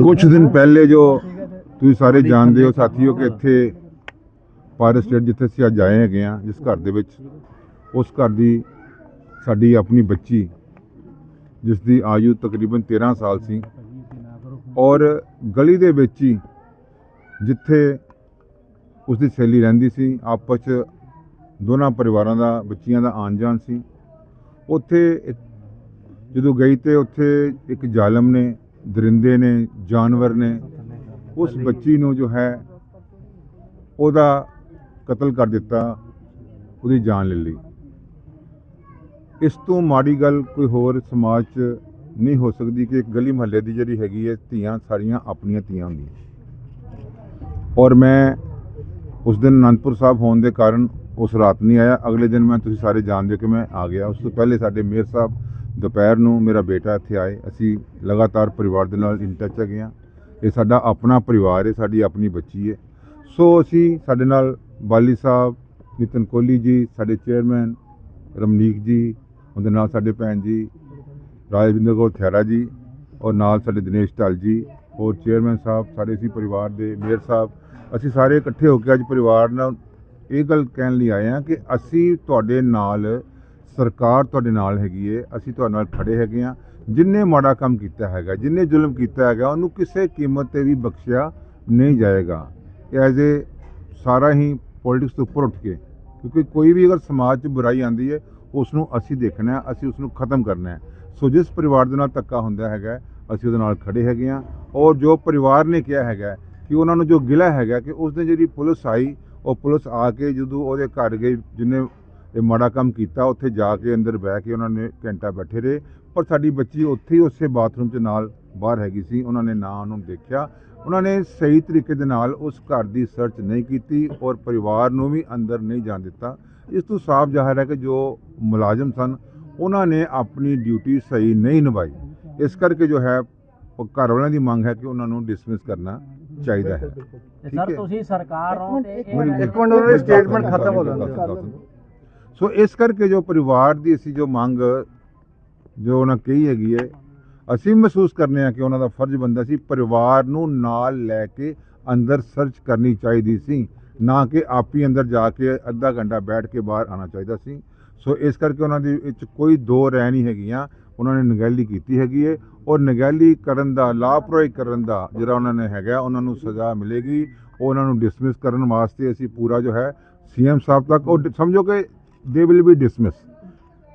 ਕੁਝ ਦਿਨ ਪਹਿਲੇ ਜੋ ਤੁਸੀਂ ਸਾਰੇ ਜਾਣਦੇ ਹੋ, ਸਾਥੀਓ, ਕਿ ਇੱਥੇ ਪਾਰ ਸਟੇਟ ਜਿੱਥੇ ਅਸੀਂ ਅੱਜ ਆਏ ਹੈਗੇ ਆ ਜਿਸ ਘਰ ਦੇ ਵਿੱਚ, ਉਸ ਘਰ ਦੀ ਸਾਡੀ ਆਪਣੀ ਬੱਚੀ ਜਿਸ ਦੀ ਆਯੂ ਤਕਰੀਬਨ 13 ਸਾਲ ਸੀ, ਔਰ ਗਲੀ ਦੇ ਵਿੱਚ ਹੀ ਜਿੱਥੇ ਉਸ ਦੀ ਸਹੇਲੀ ਰਹਿੰਦੀ ਸੀ, ਆਪਸ 'ਚ ਦੋਨਾਂ ਪਰਿਵਾਰਾਂ ਦਾ, ਬੱਚੀਆਂ ਦਾ ਆਣ ਜਾਣ ਸੀ, ਉੱਥੇ ਜਦੋਂ ਗਈ ਤੇ ਉੱਥੇ ਇੱਕ ਜ਼ਾਲਮ ਨੇ ਦਰਿੰਦੇ ਨੇ, ਜਾਨਵਰ ਨੇ, ਉਸ ਬੱਚੀ ਨੂੰ ਜੋ ਹੈ, ਉਹਦਾ ਕਤਲ ਕਰ ਦਿੱਤਾ, ਉਹਦੀ ਜਾਨ ਲੈ ਲਈ। ਇਸ ਤੋਂ ਮਾੜੀ ਗੱਲ ਕੋਈ ਹੋਰ ਸਮਾਜ 'ਚ ਨਹੀਂ ਹੋ ਸਕਦੀ ਕਿ ਇੱਕ ਗਲੀ ਮਹੱਲੇ ਦੀ ਜਿਹੜੀ ਹੈਗੀ ਹੈ, ਧੀਆਂ ਸਾਰੀਆਂ ਆਪਣੀਆਂ ਧੀਆਂ ਹੁੰਦੀਆਂ। ਔਰ ਮੈਂ ਉਸ ਦਿਨ ਅਨੰਦਪੁਰ ਸਾਹਿਬ ਹੋਣ ਦੇ ਕਾਰਨ ਉਸ ਰਾਤ ਨਹੀਂ ਆਇਆ। ਅਗਲੇ ਦਿਨ ਮੈਂ ਤੁਸੀਂ ਸਾਰੇ ਜਾਣਦੇ ਹੋ ਕਿ ਮੈਂ ਆ ਗਿਆ। ਉਸ ਤੋਂ ਪਹਿਲੇ ਸਾਡੇ ਮੇਅਰ ਸਾਹਿਬ ਦੁਪਹਿਰ ਨੂੰ ਮੇਰਾ ਬੇਟਾ ਇੱਥੇ ਆਏ। ਅਸੀਂ ਲਗਾਤਾਰ ਪਰਿਵਾਰ ਦੇ ਨਾਲ ਇਨ ਟੱਚ ਹੈਗੇ ਹਾਂ। ਇਹ ਸਾਡਾ ਆਪਣਾ ਪਰਿਵਾਰ ਹੈ, ਸਾਡੀ ਆਪਣੀ ਬੱਚੀ ਹੈ। ਸੋ ਅਸੀਂ ਸਾਡੇ ਨਾਲ ਬਾਲੀ ਸਾਹਿਬ, ਨਿਤਨ ਕੋਹਲੀ ਜੀ, ਸਾਡੇ ਚੇਅਰਮੈਨ ਰਮਨੀਕ ਜੀ, ਉਹਦੇ ਨਾਲ ਸਾਡੇ ਭੈਣ ਜੀ ਰਾਜਵਿੰਦਰ ਕੌਰ ਥਿਆਰਾ ਜੀ, ਔਰ ਨਾਲ ਸਾਡੇ ਦਿਨੇਸ਼ ਢਾਲ ਜੀ, ਹੋਰ ਚੇਅਰਮੈਨ ਸਾਹਿਬ, ਸਾਡੇ ਅਸੀਂ ਪਰਿਵਾਰ ਦੇ ਮੇਅਰ ਸਾਹਿਬ, ਅਸੀਂ ਸਾਰੇ ਇਕੱਠੇ ਹੋ ਕੇ ਅੱਜ ਪਰਿਵਾਰ ਨਾਲ ਇਹ ਗੱਲ ਕਹਿਣ ਲਈ ਆਏ ਹਾਂ ਕਿ ਅਸੀਂ ਤੁਹਾਡੇ ਨਾਲ ਸਰਕਾਰ ਤੁਹਾਡੇ ਨਾਲ ਹੈਗੀ ਏ, ਅਸੀਂ ਤੁਹਾਡੇ ਨਾਲ ਖੜੇ ਹੈਗੇ ਹਾਂ ਜਿੰਨੇ ਮਾੜਾ ਕੰਮ ਕੀਤਾ ਹੈਗਾ, ਜਿੰਨੇ ਜ਼ੁਲਮ ਕੀਤਾ ਹੈਗਾ, ਉਹਨੂੰ ਕਿਸੇ ਕੀਮਤ ਤੇ ਵੀ ਬਖਸ਼ਿਆ ਨਹੀਂ ਜਾਏਗਾ। ਐਜ਼ ਏ ਸਾਰਾ ਹੀ ਪੋਲਿਟਿਕਸ ਤੋਂ ਉੱਪਰ ਉੱਠ ਕੇ, ਕਿਉਂਕਿ ਕੋਈ ਵੀ ਅਗਰ ਸਮਾਜ 'ਚ ਬੁਰਾਈ ਆਂਦੀ ਹੈ ਉਸ ਨੂੰ ਅਸੀਂ ਦੇਖਣਾ ਅਸੀਂ ਉਸ ਨੂੰ ਖਤਮ ਕਰਨਾ ਸੋ ਜਿਸ ਪਰਿਵਾਰ ਦੇ ਨਾਲ ਧੱਕਾ ਹੁੰਦਾ ਹੈਗਾ, ਅਸੀਂ ਉਹਦੇ ਨਾਲ ਖੜੇ ਹੈਗੇ ਹਾਂ ਔਰ ਜੋ ਪਰਿਵਾਰ ਨੇ ਕਿਹਾ ਹੈਗਾ ਕਿ ਉਹਨਾਂ ਨੂੰ ਜੋ ਗਿਲਾ ਹੈਗਾ, ਕਿ ਉਸ ਦਿਨ ਜਿਹੜੀ ਪੁਲਿਸ ਆਈ, ਉਹ ਪੁਲਿਸ ਆ ਕੇ ਜਦੋਂ ਉਹਦੇ ਘਰ ਗਈ, ਜਿੰਨੇ ਇਹ ਮਾੜਾ ਕੰਮ ਕੀਤਾ ਉੱਥੇ ਜਾ ਕੇ ਅੰਦਰ ਬਹਿ ਕੇ ਉਹਨਾਂ ਨੇ ਘੰਟਾ ਬੈਠੇ ਰਹੇ। ਪਰ ਸਾਡੀ ਬੱਚੀ ਉੱਥੇ ਹੀ ਉਸੇ ਬਾਥਰੂਮ 'ਚ ਨਾਲ ਬਾਹਰ ਹੈਗੀ ਸੀ ਉਹਨਾਂ ਨੇ ਨਾ ਉਹਨੂੰ ਦੇਖਿਆ। ਉਹਨਾਂ ਨੇ ਸਹੀ ਤਰੀਕੇ ਦੇ ਨਾਲ ਉਸ ਘਰ ਦੀ ਸਰਚ ਨਹੀਂ ਕੀਤੀ ਔਰ ਪਰਿਵਾਰ ਨੂੰ ਵੀ ਅੰਦਰ ਨਹੀਂ ਜਾਣ ਦਿੱਤਾ। ਇਸ ਤੋਂ ਸਾਫ਼ ਜ਼ਾਹਰ ਹੈ ਕਿ ਜੋ ਮੁਲਾਜ਼ਮ ਸਨ ਉਹਨਾਂ ਨੇ ਆਪਣੀ ਡਿਊਟੀ ਸਹੀ ਨਹੀਂ ਨਿਭਾਈ। ਇਸ ਕਰਕੇ ਜੋ ਹੈ ਉਹ ਘਰ ਵਾਲਿਆਂ ਦੀ ਮੰਗ ਹੈ ਕਿ ਉਹਨਾਂ ਨੂੰ ਡਿਸਮਿਸ ਕਰਨਾ ਚਾਹੀਦਾ ਹੈ। ਸਰ। ਤੁਸੀਂ ਸਰਕਾਰ ਹੋ ਤੇ ਇੱਕ ਮਿੰਟ। ਉਹਨਾਂ ਦੀ ਸਟੇਟਮੈਂਟ ਖਤਮ ਹੋ ਜਾਂਦੀ। ਸੋ ਇਸ ਕਰਕੇ ਜੋ ਪਰਿਵਾਰ ਦੀ ਅਸੀਂ ਜੋ ਮੰਗ, ਜੋ ਉਹਨਾਂ ਕਹੀ ਹੈਗੀ ਹੈ, ਅਸੀਂ ਮਹਿਸੂਸ ਕਰਨੇ ਆ ਕਿ ਉਹਨਾਂ ਦਾ ਫਰਜ਼ ਬੰਦਾ ਸੀ ਪਰਿਵਾਰ ਨੂੰ ਨਾਲ ਲੈ ਕੇ ਅੰਦਰ ਸਰਚ ਕਰਨੀ ਚਾਹੀਦੀ ਸੀ, ਨਾ ਕਿ ਆਪੀ ਅੰਦਰ ਜਾ ਕੇ ਅੱਧਾ ਘੰਟਾ ਬੈਠ ਕੇ ਬਾਹਰ ਆਣਾ ਚਾਹੀਦਾ ਸੀ। ਸੋ ਇਸ ਕਰਕੇ ਉਹਨਾਂ ਦੇ ਵਿੱਚ ਕੋਈ ਦੋ ਰਹਿ ਨਹੀਂ ਹੈਗੀਆਂ, ਉਹਨਾਂ ਨੇ ਨਗੈਲੀ ਕੀਤੀ ਹੈਗੀ ਹੈ ਔਰ ਨਗੈਲੀ ਕਰਨ ਦਾ, ਲਾਪਰਵਾਹੀ ਕਰਨ ਦਾ ਜਿਹੜਾ ਉਹਨਾਂ ਨੇ ਹੈਗਾ, ਉਹਨਾਂ ਨੂੰ ਸਜ਼ਾ ਮਿਲੇਗੀ। ਉਹਨਾਂ ਨੂੰ ਡਿਸਮਿਸ ਕਰਨ ਵਾਸਤੇ ਅਸੀਂ ਪੂਰਾ ਜੋ ਹੈ ਸੀਐਮ ਸਾਹਿਬ ਤੱਕ, ਉਹ ਸਮਝੋ ਕਿ ਦੇ ਵਿਲ ਬੀ ਡਿਸਮਿਸ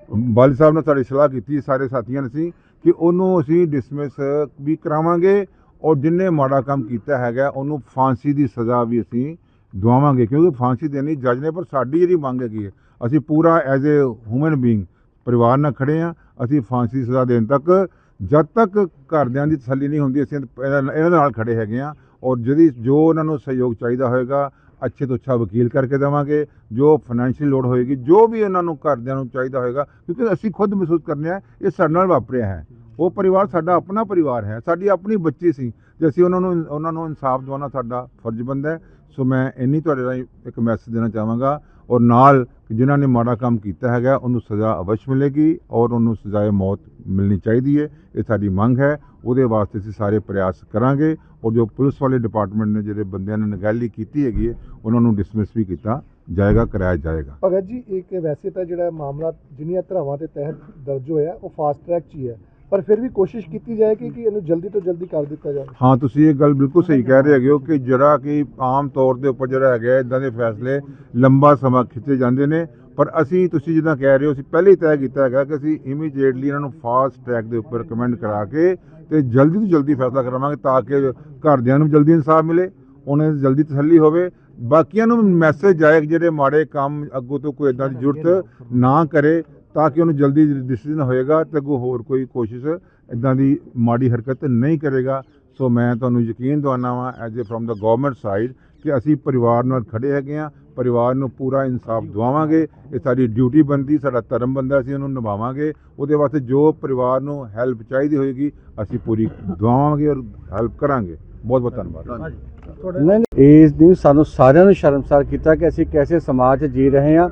ਬਾਲੀ ਸਾਹਿਬ ਨਾਲ ਸਾਡੀ ਸਲਾਹ ਕੀਤੀ, ਸਾਰੇ ਸਾਥੀਆਂ ਨੇ ਸੀ ਕਿ ਉਹਨੂੰ ਅਸੀਂ ਡਿਸਮਿਸ ਵੀ ਕਰਾਵਾਂਗੇ ਔਰ ਜਿੰਨੇ ਮਾੜਾ ਕੰਮ ਕੀਤਾ ਹੈਗਾ, ਉਹਨੂੰ ਫਾਂਸੀ ਦੀ ਸਜ਼ਾ ਵੀ ਅਸੀਂ ਦਵਾਵਾਂਗੇ, ਕਿਉਂਕਿ ਫਾਂਸੀ ਦੇਣੀ ਜੱਜ ਨੇ, ਪਰ ਸਾਡੀ ਜਿਹੜੀ ਮੰਗ ਹੈਗੀ ਹੈ, ਅਸੀਂ ਪੂਰਾ ਐਜ਼ ਏ ਹਿਊਮਨ ਬੀਇੰਗ ਪਰਿਵਾਰ ਨਾਲ ਖੜੇ ਆ ਅਸੀਂ ਫਾਂਸੀ ਦੀ ਸਜ਼ਾ ਦੇਣ ਤੱਕ, ਜਦ ਤੱਕ ਘਰਦਿਆਂ ਦੀ ਤਸੱਲੀ ਨਹੀਂ ਹੁੰਦੀ, ਅਸੀਂ ਇਹਨਾਂ ਇਹਨਾਂ ਨਾਲ ਖੜੇ ਹੈਗੇ ਆ ਔਰ ਜਿਹਦੀ ਜੋ ਉਹਨਾਂ ਨੂੰ ਸਹਿਯੋਗ ਚਾਹੀਦਾ ਹੋਏਗਾ ਅੱਛੇ ਤੋਂ ਅੱਛਾ ਵਕੀਲ ਕਰਕੇ ਦੇਵਾਂਗੇ, ਜੋ ਫਾਈਨੈਂਸ਼ੀਅਲ ਲੋਡ ਹੋਏਗੀ, ਜੋ ਵੀ ਇਹਨਾਂ ਨੂੰ ਘਰਦਿਆਂ ਨੂੰ ਚਾਹੀਦਾ ਹੋਏਗਾ, ਕਿਉਂਕਿ ਅਸੀਂ ਖੁਦ ਮਹਿਸੂਸ ਕਰਨੇ ਆ, ਇਹ ਸਾਡੇ ਨਾਲ ਵਾਪਰਿਆ ਹੈ। ਉਹ ਪਰਿਵਾਰ ਸਾਡਾ ਆਪਣਾ ਪਰਿਵਾਰ ਹੈ, ਸਾਡੀ ਆਪਣੀ ਬੱਚੀ ਸੀ, ਜੇ ਅਸੀਂ ਉਹਨਾਂ ਨੂੰ ਉਹਨਾਂ ਨੂੰ ਇਨਸਾਫ ਦਿਵਾਉਣਾ ਸਾਡਾ ਫਰਜ਼ ਬਣਦਾ ਹੈ। ਸੋ ਮੈਂ ਇੰਨੀ ਤੁਹਾਡੇ ਰਾਹੀਂ ਇੱਕ ਮੈਸੇਜ ਦੇਣਾ ਚਾਹਾਂਗਾ ਔਰ ਨਾਲ ਕਿ ਜਿਨ੍ਹਾਂ ਨੇ ਮਾੜਾ ਕੰਮ ਕੀਤਾ ਹੈਗਾ, ਉਹਨੂੰ ਸਜ਼ਾ ਅਵਸ਼ ਮਿਲੇਗੀ ਔਰ ਉਹਨੂੰ ਸਜ਼ਾਏ ਮੌਤ ਮਿਲਣੀ ਚਾਹੀਦੀ ਹੈ। ਇਹ ਸਾਡੀ ਮੰਗ ਹੈ। ਉਹਦੇ ਵਾਸਤੇ ਅਸੀਂ ਸਾਰੇ ਪ੍ਰਯਾਸ ਕਰਾਂਗੇ ਔਰ ਜੋ ਪੁਲਿਸ ਵਾਲੇ ਡਿਪਾਰਟਮੈਂਟ ਨੇ ਜਿਹੜੇ ਬੰਦਿਆਂ ਨੇ ਨਗਾਲੀ ਕੀਤੀ ਹੈਗੀ ਹੈ, ਉਹਨਾਂ ਨੂੰ ਡਿਸਮਿਸ ਵੀ ਕੀਤਾ ਜਾਏਗਾ, ਕਰਾਇਆ ਜਾਏਗਾ। ਭਗਤ ਜੀ, ਇੱਕ ਵੈਸੇ ਤਾਂ ਜਿਹੜਾ ਮਾਮਲਾ ਜਿੰਨੀਆਂ ਧਰਾਵਾਂ ਦੇ ਤਹਿਤ ਦਰਜ ਹੋਇਆ, ਉਹ ਫਾਸਟ ਟਰੈਕ 'ਚ ਹੀ ਹੈ। ਪਰ ਫਿਰ ਵੀ ਕੋਸ਼ਿਸ਼ ਕੀਤੀ ਜਾਏ ਕਿ ਕਿ ਇਹਨੂੰ ਜਲਦੀ ਤੋਂ ਜਲਦੀ ਕਰ ਦਿੱਤਾ ਜਾਵੇ। ਹਾਂ, ਤੁਸੀਂ ਇਹ ਗੱਲ ਬਿਲਕੁਲ ਸਹੀ ਕਹਿ ਰਹੇ ਹੈਗੇ ਹੋ ਕਿ ਜਿਹੜਾ ਕਿ ਆਮ ਤੌਰ ਦੇ ਉੱਪਰ ਜਿਹੜਾ ਹੈਗਾ ਇਦਾਂ ਦੇ ਫੈਸਲੇ ਲੰਬਾ ਸਮਾਂ ਖਿੱਚੇ ਜਾਂਦੇ ਨੇ। ਪਰ ਅਸੀਂ, ਤੁਸੀਂ ਜਿੱਦਾਂ ਕਹਿ ਰਹੇ ਹੋ, ਅਸੀਂ ਪਹਿਲੇ ਹੀ ਤੈਅ ਕੀਤਾ ਹੈਗਾ ਕਿ ਅਸੀਂ ਇਮੀਡੀਏਟਲੀ ਇਹਨਾਂ ਨੂੰ ਫਾਸਟ ਟਰੈਕ ਦੇ ਉੱਪਰ ਕਮੈਂਡ ਕਰਾ ਕੇ ਤੇ ਜਲਦੀ ਤੋਂ ਜਲਦੀ ਫੈਸਲਾ ਕਰਾਵਾਂਗੇ ਤਾਂ ਕਿ ਘਰਦਿਆਂ ਨੂੰ ਜਲਦੀ ਇਨਸਾਫ ਮਿਲੇ, ਉਹਨਾਂ ਦੀ ਜਲਦੀ ਤਸੱਲੀ ਹੋਵੇ। ਬਾਕੀਆਂ ਨੂੰ ਮੈਸੇਜ ਜਾਏ ਕਿ ਜਿਹੜੇ ਮਾੜੇ ਕੰਮ ਅੱਗੋਂ ਤੋਂ ਕੋਈ ਇਦਾਂ ਦੀ ਜ਼ਰੂਰਤ ਨਾ ਕਰੇ ਤਾਂ ਕਿ ਉਹਨੂੰ ਜਲਦੀ ਡਿਸੀਜਨ ਹੋਏਗਾ ਤੇ ਅੱਗੋਂ ਹੋਰ ਕੋਈ ਕੋਸ਼ਿਸ਼ ਇਦਾਂ ਦੀ ਮਾੜੀ ਹਰਕਤ ਨਹੀਂ ਕਰੇਗਾ। ਸੋ ਮੈਂ ਤੁਹਾਨੂੰ ਯਕੀਨ ਦਿਵਾਉਣਾ ਵਾਂ ਐਜ਼ ਏ ਫਰਮ ਦਾ ਗਵਰਨਮੈਂਟ ਸਾਈਡ ਕਿ ਅਸੀਂ ਪਰਿਵਾਰ ਨਾਲ ਖੜੇ ਹੈਗੇ ਆ ਪਰਿਵਾਰ ਨੂੰ ਪੂਰਾ ਇਨਸਾਫ ਦਿਵਾਵਾਂਗੇ ਇਹ ਸਾਡੀ ਡਿਊਟੀ ਬੰਦੀ ਸਾਡਾ ਧਰਮ ਬੰਦਾ ਅਸੀਂ ਉਹਨੂੰ ਨਿਭਾਵਾਂਗੇ ਉਹਦੇ ਵਾਸਤੇ ਜੋ ਪਰਿਵਾਰ ਨੂੰ ਹੈਲਪ ਚਾਹੀਦੀ ਹੋਏਗੀ ਅਸੀਂ ਪੂਰੀ ਦਿਵਾਵਾਂਗੇ ਔਰ ਹੈਲਪ ਕਰਾਂਗੇ। ਬਹੁਤ ਬਹੁਤ ਧੰਨਵਾਦ। ਨਹੀਂ ਇਸ ਦਿਨ ਸਾਨੂੰ ਸਾਰਿਆਂ ਨੂੰ ਸ਼ਰਮਸਾਰ ਕੀਤਾ ਕਿ ਅਸੀਂ ਕੈਸੇ ਸਮਾਜ 'ਚ ਜੀ ਰਹੇ ਹਾਂ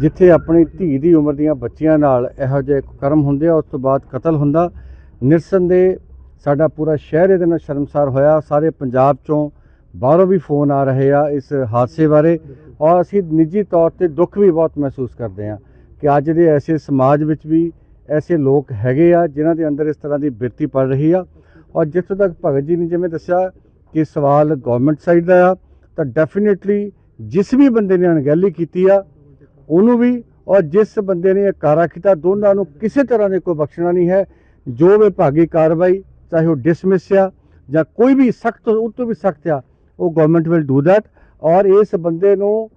ਜਿੱਥੇ ਆਪਣੀ ਧੀ ਦੀ ਉਮਰ ਦੀਆਂ ਬੱਚੀਆਂ ਨਾਲ ਇਹੋ ਜਿਹੇ ਕਰਮ ਹੁੰਦੇ ਆ ਉਸ ਤੋਂ ਬਾਅਦ ਕਤਲ ਹੁੰਦਾ। ਨਿਰਸੰਦੇਹ ਸਾਡਾ ਪੂਰਾ ਸ਼ਹਿਰ ਇਹਦੇ ਨਾਲ ਸ਼ਰਮਸਾਰ ਹੋਇਆ। ਸਾਰੇ ਪੰਜਾਬ ਚੋਂ ਬਾਹਰੋਂ ਵੀ ਫੋਨ ਆ ਰਹੇ ਆ ਇਸ ਹਾਦਸੇ ਬਾਰੇ ਔਰ ਅਸੀਂ ਨਿੱਜੀ ਤੌਰ ਤੇ ਦੁੱਖ ਵੀ ਬਹੁਤ ਮਹਿਸੂਸ ਕਰਦੇ ਹਾਂ ਕਿ ਅੱਜ ਦੇ ਐਸੇ ਸਮਾਜ ਵਿੱਚ ਵੀ ਐਸੇ ਲੋਕ ਹੈਗੇ ਆ ਜਿਨ੍ਹਾਂ ਦੇ ਅੰਦਰ ਇਸ ਤਰ੍ਹਾਂ ਦੀ ਬਿਰਤੀ ਪੜ ਰਹੀ ਆ। ਔਰ ਜਿੱਥੋਂ ਤੱਕ ਭਗਤ ਜੀ ਨੇ ਜਿਵੇਂ ਦੱਸਿਆ ਕਿ ਸਵਾਲ ਗਵਰਨਮੈਂਟ ਸਾਈਡ ਦਾ ਆ, ਤਾਂ ਡੈਫੀਨਿਟਲੀ ਜਿਸ ਵੀ ਬੰਦੇ ਨੇ ਅਣਗਹਿਲੀ ਕੀਤੀ ਆ, ਉਹਨੂੰ ਵੀ, ਔਰ ਜਿਸ ਬੰਦੇ ਨੇ ਇਹ ਕਾਰਾ ਕੀਤਾ, ਦੋਨਾਂ ਨੂੰ ਕਿਸੇ ਤਰ੍ਹਾਂ ਦੇ ਕੋਈ ਬਖਸ਼ਣਾ ਨਹੀਂ ਹੈ। ਜੋ ਵਿਭਾਗੀ ਕਾਰਵਾਈ, ਚਾਹੇ ਉਹ ਡਿਸਮਿਸ ਆ, ਜਾਂ ਕੋਈ ਵੀ ਸਖਤ, ਉਹ ਤੋਂ ਵੀ ਸਖਤ ਆ, ਉਹ ਗਵਰਨਮੈਂਟ ਵਿਲ ਡੂ ਦੈਟ ਔਰ ਇਸ ਬੰਦੇ ਨੂੰ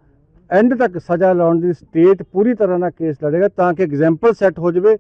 ਐਂਡ ਤੱਕ ਸਜ਼ਾ ਲਾਉਣ ਦੀ ਸਟੇਟ ਪੂਰੀ ਤਰ੍ਹਾਂ ਨਾਲ ਕੇਸ ਲੜੇਗਾ, ਤਾਂ ਕਿ ਐਗਜ਼ਾਮਪਲ ਸੈੱਟ ਹੋ ਜਾਵੇ।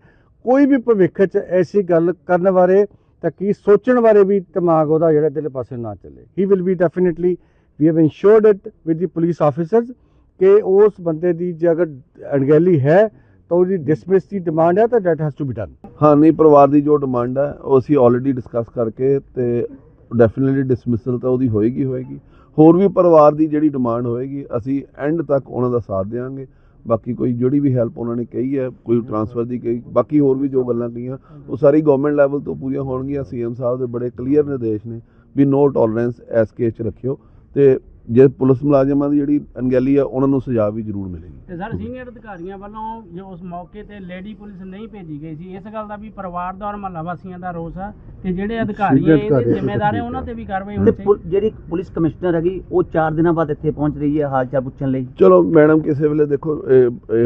ਕੋਈ ਵੀ ਭਵਿੱਖ 'ਚ ਐਸੀ ਗੱਲ ਕਰਨ ਬਾਰੇ ਤਾਂ ਕੀ ਸੋਚਣ ਬਾਰੇ ਵੀ ਦਿਮਾਗ ਉਹਦਾ ਜਿਹੜਾ ਦਿਲ ਪਾਸੇ ਨਾ ਚੱਲੇ। He will be definitely we have insured it with the police officers ਕਿ ਉਸ ਬੰਦੇ ਦੀ ਜੇ ਅਗਰ ਅਣਗਹਿਲੀ ਹੈ, ਤਾਂ ਉਹਦੀ ਡਿਸਮਿਸ ਦੀ ਡਿਮਾਂਡ ਹੈ ਤਾਂ that has to be done ਹਾਂ, ਨਹੀਂ, ਪਰਿਵਾਰ ਦੀ ਜੋ ਡਿਮਾਂਡ ਹੈ, ਉਹ ਅਸੀਂ ਆਲਰੇਡੀ ਡਿਸਕਸ ਕਰਕੇ ਤੇ ਡੈਫੀਨਿਟਲੀ ਡਿਸਮਿਸਲ ਤਾਂ ਉਹਦੀ ਹੋਏਗੀ ਹੋਏਗੀ। ਹੋਰ ਵੀ ਪਰਿਵਾਰ ਦੀ ਜਿਹੜੀ ਡਿਮਾਂਡ ਹੋਏਗੀ, ਅਸੀਂ ਐਂਡ ਤੱਕ ਉਹਨਾਂ ਦਾ ਸਾਥ ਦੇਵਾਂਗੇ ਬਾਕੀ ਕੋਈ ਜਿਹੜੀ ਵੀ ਹੈਲਪ ਉਹਨਾਂ ਨੇ ਕਹੀ ਹੈ, ਕੋਈ ਟਰਾਂਸਫਰ ਦੀ ਕਹੀ, ਬਾਕੀ ਹੋਰ ਵੀ ਜੋ ਗੱਲਾਂ ਕਹੀਆਂ, ਉਹ ਸਾਰੀ ਗਵਰਨਮੈਂਟ ਲੈਵਲ ਤੋਂ ਪੂਰੀਆਂ ਹੋਣਗੀਆਂ। ਸੀਐਮ ਸਾਹਿਬ ਦੇ ਬੜੇ ਕਲੀਅਰ ਨਿਰਦੇਸ਼ ਨੇ ਵੀ ਨੋ ਟੋਲਰੈਂਸ ਐਸ ਕੇਸ 'ਚ ਰੱਖਿਓ ਤੇ ਜੇ ਪੁਲਿਸ ਮੁਲਾਜ਼ਮਾਂ ਦੀ ਜਿਹੜੀ ਅਣਗਹਿਲੀ ਆ ਉਹਨਾਂ ਨੂੰ ਸਜ਼ਾ ਵੀ ਜ਼ਰੂਰ ਮਿਲੇਗੀ। ਤੇ ਸਰ ਸੀਨੀਅਰ ਅਧਿਕਾਰੀਆਂ ਵੱਲੋਂ ਜੋ ਉਸ ਮੌਕੇ ਤੇ ਲੇਡੀ ਪੁਲਿਸ ਨਹੀਂ ਭੇਜੀ ਗਈ ਸੀ ਇਸ ਗੱਲ ਦਾ ਵੀ ਪਰਿਵਾਰ ਦਾ ਔਰ ਮਹੱਲਾ ਵਾਸੀਆਂ ਦਾ ਰੋਸ ਆ ਤੇ ਜਿਹੜੇ ਅਧਿਕਾਰੀ ਇਹਦੇ ਜ਼ਿੰਮੇਦਾਰ ਆ ਉਹਨਾਂ ਤੇ ਵੀ ਕਾਰਵਾਈ ਹੋਣੀ ਚਾਹੀਦੀ। ਜਿਹੜੀ ਪੁਲਿਸ ਕਮਿਸ਼ਨਰ ਹੈਗੀ ਉਹ 4 ਦਿਨਾਂ ਬਾਅਦ ਇੱਥੇ ਪਹੁੰਚ ਰਹੀ ਹੈ ਹਾਲ ਚਾਲ ਪੁੱਛਣ ਲਈ। ਚਲੋ ਮੈਡਮ ਕਿਸੇ ਵੇਲੇ ਦੇਖੋ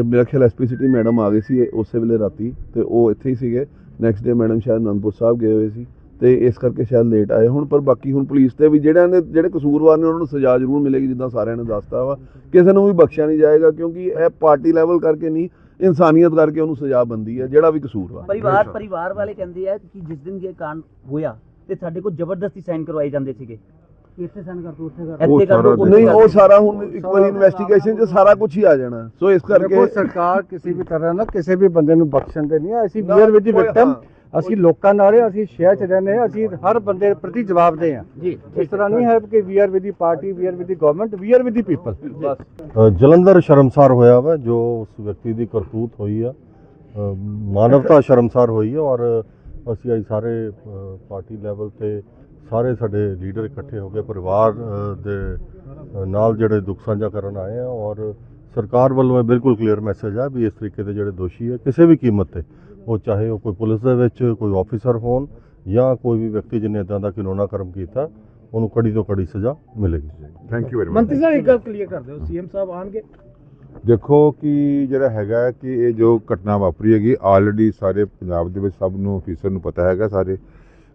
ਮੇਰਾ ਖਿਆਲ ਐਸਪੀ ਸਿਟੀ ਮੈਡਮ ਆ ਗਈ ਸੀ ਉਸੇ ਵੇਲੇ ਰਾਤੀ ਤੇ ਉਹ ਇੱਥੇ ਹੀ ਸੀਗੇ। ਨੈਕਸਟ ਡੇ ਮੈਡਮ ਸ਼ਾਇਦ ਅਨੰਦਪੁਰ ਸਾਹਿਬ ਗਏ ਹੋਏ ਸੀ। ਤੇ ਇਸ ਕਰਕੇ ਸ਼ਾਇਦ ਲੇਟ ਆਏ ਹੁਣ ਪਰ ਬਾਕੀ ਹੁਣ ਪੁਲਿਸ ਤੇ ਵੀ ਜਿਹੜਿਆਂ ਨੇ ਜਿਹੜੇ ਕਸੂਰਵਾਰ ਨੇ ਉਹਨਾਂ ਨੂੰ ਸਜ਼ਾ ਜ਼ਰੂਰ ਮਿਲੇਗੀ ਜਿੱਦਾਂ ਸਾਰਿਆਂ ਨੇ ਦੱਸਤਾ ਵਾ ਕਿਸੇ ਨੂੰ ਵੀ ਬਖਸ਼ਿਆ ਨਹੀਂ ਜਾਏਗਾ ਕਿਉਂਕਿ ਇਹ ਪਾਰਟੀ ਲੈਵਲ ਕਰਕੇ ਨਹੀਂ ਇਨਸਾਨੀਅਤ ਕਰਕੇ ਉਹਨੂੰ ਸਜ਼ਾ ਬੰਦੀ ਹੈ ਜਿਹੜਾ ਵੀ ਕਸੂਰਵਾਰ ਪਰਿਵਾਰ ਪਰਿਵਾਰ ਵਾਲੇ ਕਹਿੰਦੇ ਆ ਕਿ ਜਿਸ ਦਿਨ ਇਹ ਕਾਂਡ ਹੋਇਆ ਤੇ ਸਾਡੇ ਕੋਲ ਜ਼ਬਰਦਸਤੀ ਸਾਈਨ ਕਰਵਾਏ ਜਾਂਦੇ ਸੀਗੇ ਇੱਥੇ ਸਨ ਕਰ ਤੂੰ ਉੱਥੇ ਕਰ ਇੱਥੇ ਕਰ ਦੋ ਉੱਥੇ ਨਹੀਂ ਉਹ। ਸਾਰਾ ਹੁਣ ਇੱਕ ਵਾਰੀ ਇਨਵੈਸਟੀਗੇਸ਼ਨ 'ਚ ਸਾਰਾ ਕੁਝ ਹੀ ਆ ਜਾਣਾ ਸੋ ਇਸ ਕਰਕੇ ਸਰਕਾਰ ਕਿਸੇ ਵੀ ਤਰ੍ਹਾਂ ਨਾਲ ਕਿਸੇ ਵੀ ਬੰਦੇ ਨੂੰ ਬਖਸ਼ਣ ਦੇ ਨਹੀਂ ਹੈ। ਅਸੀਂ ਨਾ, ਵੀਅਰ ਵਿਦ ਦੀ ਕੋਈ- ਵਿਕਟਮ। ਅਸੀਂ ਲੋਕਾਂ ਨਾਲ ਰਹੇ ਅਸੀਂ ਸ਼ਹਿਰ 'ਚ ਰਹਿੰਦੇ ਹਾਂ ਅਸੀਂ ਹਰ ਬੰਦੇ ਪ੍ਰਤੀ ਜਵਾਬਦੇਹ ਹਾਂ। ਜੀ ਇਸ ਤਰ੍ਹਾਂ ਨਹੀਂ ਹੈ ਕਿ we're with the party we're with the government we're with the people Jalandhar ਸ਼ਰਮਸਾਰ ਹੋਇਆ ਵਾ ਜੋ ਉਸ ਵਿਅਕਤੀ ਦੀ ਕਰਤੂਤ ਹੋਈ ਆ। ਮਾਨਵਤਾ ਸ਼ਰਮਸਾਰ ਹੋਈ ਆ ਔਰ ਅਸੀਂ ਅੱਜ ਸਾਰੇ ਪਾਰਟੀ ਲੈਵਲ ਤੇ ਸਾਰੇ ਸਾਡੇ ਲੀਡਰ ਇਕੱਠੇ ਹੋ ਕੇ ਪਰਿਵਾਰ ਦੇ ਨਾਲ ਜਿਹੜੇ ਦੁੱਖ ਸਾਂਝਾ ਕਰਨ ਆਏ ਆ ਔਰ ਸਰਕਾਰ ਵੱਲੋਂ ਇਹ ਬਿਲਕੁਲ ਕਲੀਅਰ ਮੈਸੇਜ ਆ ਵੀ ਇਸ ਤਰੀਕੇ ਦੇ ਜਿਹੜੇ ਦੋਸ਼ੀ ਹੈ ਕਿਸੇ ਵੀ ਕੀਮਤ ਤੇ ਉਹ ਚਾਹੇ ਉਹ ਕੋਈ ਪੁਲਿਸ ਦੇ ਵਿੱਚ ਕੋਈ ਆਫੀਸਰ ਹੋਣ ਜਾਂ ਕੋਈ ਵੀ ਵਿਅਕਤੀ ਜਿਹਨੇ ਇਦਾਂ ਦਾ ਕਾਨੂੰਨਾ ਕਰਮ ਕੀਤਾ ਉਹਨੂੰ ਕੜੀ ਤੋਂ ਕੜੀ ਸਜ਼ਾ ਮਿਲੇਗੀ। ਥੈਂਕ ਯੂ ਵੈਰੀ ਮਚ ਮੰਤਰੀ ਸਾਹਿਬ ਇੱਕ ਗੱਲ ਕਲੀਅਰ ਕਰ ਦਿਓ ਸੀਐਮ ਸਾਹਿਬ ਆਣਗੇ ਦੇਖੋ ਕਿ ਜਿਹੜਾ ਹੈਗਾ ਕਿ ਇਹ ਜੋ ਘਟਨਾ ਵਾਪਰੀ ਹੈਗੀ ਆਲਰੇਡੀ ਸਾਰੇ ਪੰਜਾਬ ਦੇ ਵਿੱਚ ਸਭ ਨੂੰ ਅਫੀਸਰ ਨੂੰ ਪਤਾ ਹੈਗਾ ਸਾਰੇ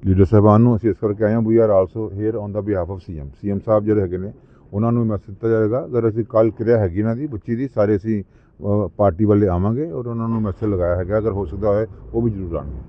ਲੀਡਰ ਸਾਹਿਬਾਨ ਨੂੰ ਅਸੀਂ ਇਸ ਕਰਕੇ ਆਏ ਹਾਂ we are also here on the behalf of CM. CM ਸਾਹਿਬ ਜਿਹੜੇ ਹੈਗੇ ਨੇ ਉਹਨਾਂ ਨੂੰ ਮੈਸੇਜ ਦਿੱਤਾ ਜਾਏਗਾ। ਅਗਰ ਅਸੀਂ ਕੱਲ ਕਿਰਿਆ ਹੈਗੀ ਨਾ ਦੀ ਬੱਚੀ ਦੀ ਸਾਰੇ ਅਸੀਂ ਪਾਰਟੀ ਵਾਲੇ ਆਵਾਂਗੇ ਔਰ ਉਹਨਾਂ ਨੂੰ ਮੈਸੇਜ ਲਗਾਇਆ ਹੈਗਾ, ਅਗਰ ਹੋ ਸਕਦਾ ਹੋਏ ਉਹ ਵੀ ਜ਼ਰੂਰ ਆਉਣਗੇ।